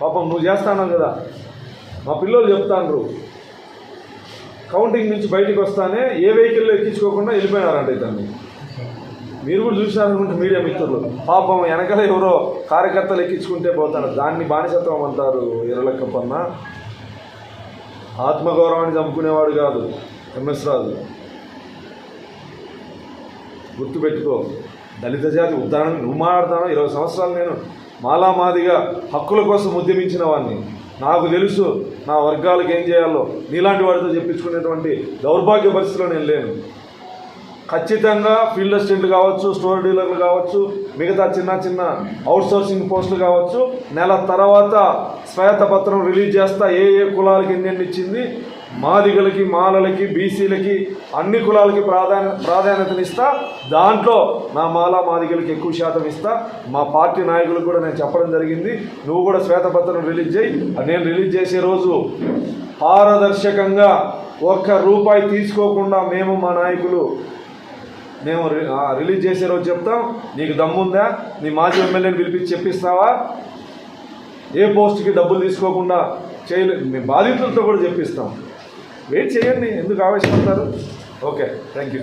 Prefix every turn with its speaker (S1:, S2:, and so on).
S1: పాపం నువ్వు చేస్తాను కదా. మా పిల్లలు చెప్తాండ్రు. కౌంటింగ్ నుంచి బయటికి వస్తానే ఏ వెహికల్లో ఎక్కించుకోకుండా వెళ్ళిపోయినారంట ఇతన్ని. మీరు కూడా చూసినారనుకుంటే మీడియా మిత్రులు. పాపం వెనకాల ఎవరో కార్యకర్తలు ఎక్కించుకుంటే పోతారు. దాన్ని బానిసత్వం అంటారు ఎర్రలక్కప్పన్న ఆత్మగౌరవాన్ని చంపుకునేవాడు కాదు ఎంఎస్ రాజు. గుర్తుపెట్టుకో దళిత జాతి ఉదాహరణ నువ్వు మాట్లాడతాను ఇరవై సంవత్సరాలు నేను మాలా మాదిగా హక్కుల కోసం ఉద్యమించిన వాడిని నాకు తెలుసు నా వర్గాలకు ఏం చేయాలో. నీలాంటి వాడితో చెప్పించుకునేటువంటి దౌర్భాగ్య పరిస్థితిలో నేను లేను. ఖచ్చితంగా ఫీల్డ్ అసిస్టెంట్లు కావచ్చు స్టోర్ డీలర్లు కావచ్చు మిగతా చిన్న చిన్న అవుట్సోర్సింగ్ పోస్టులు కావచ్చు నెల తర్వాత శ్వేతపత్రం రిలీజ్ చేస్తా ఏ ఏ కులాలకి ఎన్నెన్ని ఇచ్చింది మాదిగలకి మాలలకి బీసీలకి అన్ని కులాలకి ప్రాధాన్య ప్రాధాన్యతనిస్తా. దాంట్లో నా మాల మాదిగలకి ఎక్కువ శాతం ఇస్తా. మా పార్టీ నాయకులకు కూడా నేను చెప్పడం జరిగింది. నువ్వు కూడా శ్వేతపత్రం రిలీజ్ చేయి. నేను రిలీజ్ చేసే రోజు పారదర్శకంగా ఒక్క రూపాయి తీసుకోకుండా మేము మా నాయకులు మేము రిలీజ్ చేసే రోజు చెప్తాం. నీకు దమ్ముందా? నీ మాజీ ఎమ్మెల్యేని పిలిపించి చెప్పిస్తావా? ఏ పోస్ట్కి డబ్బులు తీసుకోకుండా చేయలే. మేము బాధితులతో కూడా చెప్పిస్తాం. వెయిట్ చేయండి ఎందుకు ఆవేశపడతారు? Okay thank you